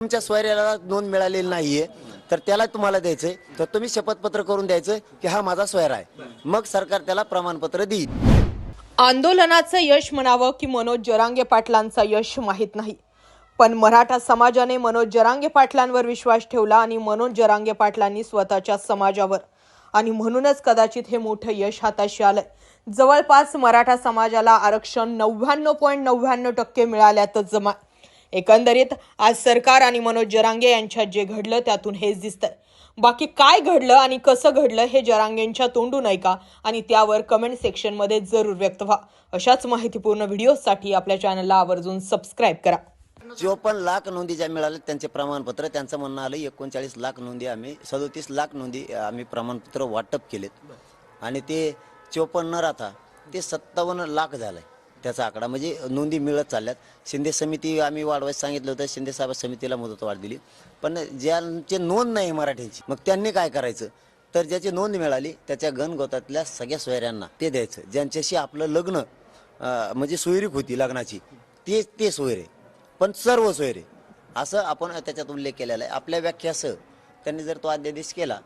तुमच्या स्वैर्याला नोंद मिळालेली नाहीये तर त्याला तुम्हाला द्यायचंय तर तुम्ही शपथपत्र करून द्यायचं की हा माझा सोयरा आहे. मग सरकार त्याला प्रमाणपत्र देईल. आंदोलनाचं यश म्हणावं की मनोज जरांगे पाटलांचा यश माहीत नाही. पण मराठा समाजाने मनोज जरांगे पाटलांवर विश्वास ठेवला आणि मनोज जरांगे पाटलांनी स्वतःच्या समाजावर. आणि म्हणूनच कदाचित हे मोठं यश हाताशी आलंय. जवळपास मराठा समाजाला आरक्षण नव्याण्णव पॉईंट नव्याण्णव टक्के मिळाल्यातच जमा एकंदरीत आज सरकार आणि मनोज जरांगे यांच्यात जे घडलं त्यातून हेच दिसतंय. बाकी काय घडलं आणि कसं घडलं हे जरांगेंच्या तोंडून ऐका आणि त्यावर कमेंट सेक्शनमध्ये जरूर व्यक्त व्हा. अशाच माहितीपूर्ण व्हिडिओसाठी आपल्या चॅनलला आवर्जून सबस्क्राईब करा. चोपन्न लाख नोंदी ज्या मिळाल्या त्यांचे प्रमाणपत्र त्यांचं म्हणणं आलं एकोणचाळीस लाख नोंदी आम्ही सदोतीस लाख नोंदी आम्ही प्रमाणपत्र वाटप केलेत. आणि ते चोपन्न न राहता ते सत्तावन्न लाख झालंय. त्याचा आकडा. म्हणजे नोंदी मिळत चालल्यात. शिंदे समिती आम्ही वाढवायचं सांगितलं होतं. शिंदे साहेब समितीला मुदतवाढ दिली. पण ज्यांचे नोंद नाही मराठीची मग त्यांनी काय करायचं? तर ज्याची नोंद मिळाली त्याच्या गणगोतातल्या सगळ्या सोयऱ्यांना ते द्यायचं. ज्यांच्याशी आपलं लग्न म्हणजे सोयरीक होती लग्नाची ते ते सोयरे. पण सर्व सोयरे. असं आपण त्याच्यात उल्लेख केलेला आहे. आपल्या व्याख्यासह त्यांनी जर तो अध्यादेश केला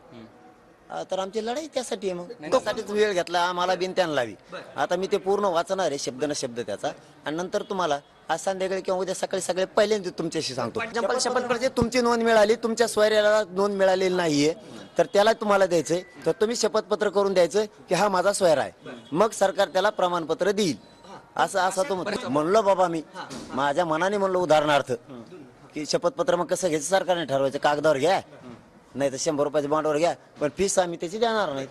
अं, तर आमची लढाई त्यासाठी आहे मग. त्यासाठीच वेळ घेतला आम्हाला बिन त्यांना लावी. आता मी ते पूर्ण वाचणार आहे शब्द न शब्द त्याचा. आणि नंतर तुम्हाला आज संध्याकाळी किंवा उद्या सकाळी सगळे पहिल्यांदा तुमच्याशी सांगतो. शपथ शपथपत्राची तुमची नोंद मिळाली तुमच्या सोयऱ्याला नोंद मिळालेली नाहीये. तर त्याला तुम्हाला द्यायचंय. तर तुम्ही शपथपत्र करून द्यायचं की हा माझा सोयरा आहे. मग सरकार त्याला प्रमाणपत्र देईल. असं असं तो म्हणतो. म्हणलो बाबा मी. माझ्या मनाने म्हणलो उदाहरणार्थ की शपथपत्र मग कसं घ्यायचं? सरकारने ठरवायचं. कागदावर घ्या. नाही तर शंभर रुपयाच्या बॉन्डवर घ्या. पण फीस आम्ही त्याची देणार नाही